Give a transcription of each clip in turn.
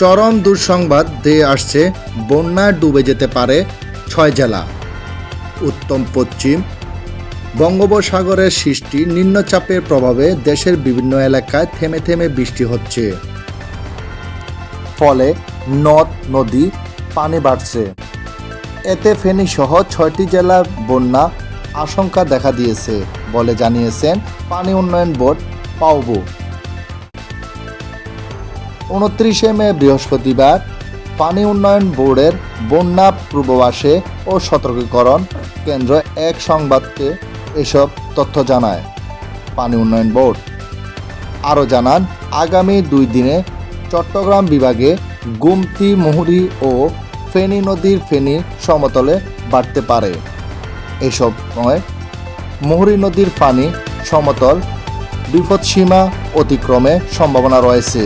চরম দুঃসংবাদ দিয়ে আসছে বন্যায় ডুবে যেতে পারে ছয় জেলা। উত্তম পশ্চিম, বঙ্গোপসাগরের সৃষ্টি নিম্নচাপের প্রভাবে দেশের বিভিন্ন এলাকায় থেমে থেমে বৃষ্টি হচ্ছে। ফলে নদ, নদী, পানি বাড়ছে। এতে ফেনী সহ ছয়টি জেলার বন্যা আশঙ্কা দেখা দিয়েছে বলে জানিয়েছেন পানি উন্নয়ন বোর্ড পাউবো উনত্রিশে মে বৃহস্পতিবার, পানি উন্নয়ন বোর্ডের বন্যা পূর্বাভাসে ও সতর্কীকরণ কেন্দ্র এক সংবাদকে এসব তথ্য জানায় পানি উন্নয়ন বোর্ড। আরও জানান, আগামী দুই দিনে চট্টগ্রাম বিভাগে গুমতি, মুহুরি ও ফেনী নদীর ফেনী সমতলে বাড়তে পারে। এসব সময় মুহুরী নদীর পানি সমতল, বিপদসীমা অতিক্রমে সম্ভাবনা রয়েছে।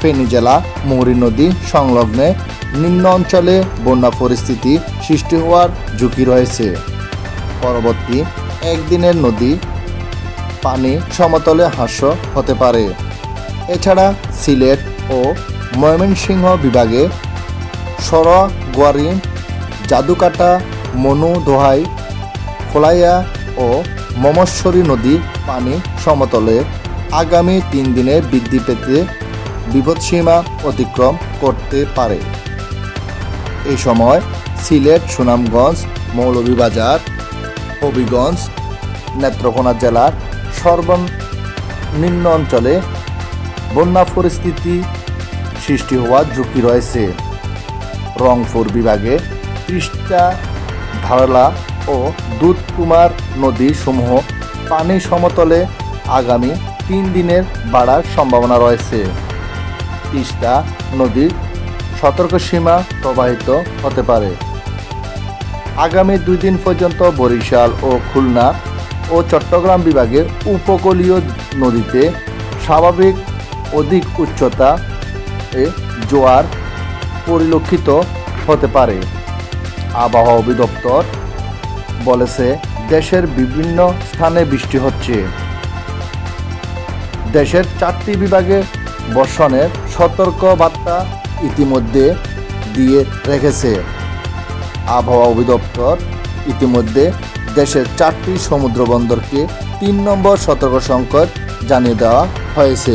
ফেনী জেলা মুহুরী নদী সংলগ্নে নিম্ন অঞ্চলে বন্যা পরিস্থিতি সৃষ্টি হওয়ার ঝুঁকি রয়েছে। পরবর্তী একদিনের নদী পানি সমতলে হ্রাস হতে পারে। এছাড়া সিলেট ও ময়মনসিংহ বিভাগে সরগুয়ারি জাদুকাটা, মনু দোহাই, খোলাইয়া ও মমস্বরী নদী পানি সমতলে আগামী তিন দিনে বৃদ্ধি পেতে বিপদসীমা অতিক্রম করতে পারে। এই সময় সিলেট, সুনামগঞ্জ, মৌলভীবাজার, হবিগঞ্জ, নেত্রকোনা জেলার সর্বনিম্ন অঞ্চলে বন্যা পরিস্থিতি সৃষ্টি হওয়ার ঝুঁকি রয়েছে। রংপুর বিভাগে ত্রিশটা ধারলা ও দুধকুমার নদী সমূহ পানি সমতলে আগামী তিন দিনের বাড়ার সম্ভাবনা রয়েছে। তিস্তা নদীর সতর্ক সীমা প্রবাহিত হতে পারে। আগামী দুই দিন পর্যন্ত বরিশাল ও খুলনা ও চট্টগ্রাম বিভাগের উপকূলীয় নদীতে স্বাভাবিক অধিক উচ্চতা এ জোয়ার পরিলক্ষিত হতে পারে। আবহাওয়া অধিদপ্তর বলেছে, দেশের বিভিন্ন স্থানে বৃষ্টি হচ্ছে। দেশের চারটি বিভাগে বর্ষণের সতর্ক বার্তা ইতিমধ্যে দিয়ে রেখেছে। আবহাওয়া অধিদপ্তর ইতিমধ্যে দেশের চারটি সমুদ্র বন্দরকে তিন নম্বর সতর্ক সংকট জানিয়ে দেওয়া হয়েছে।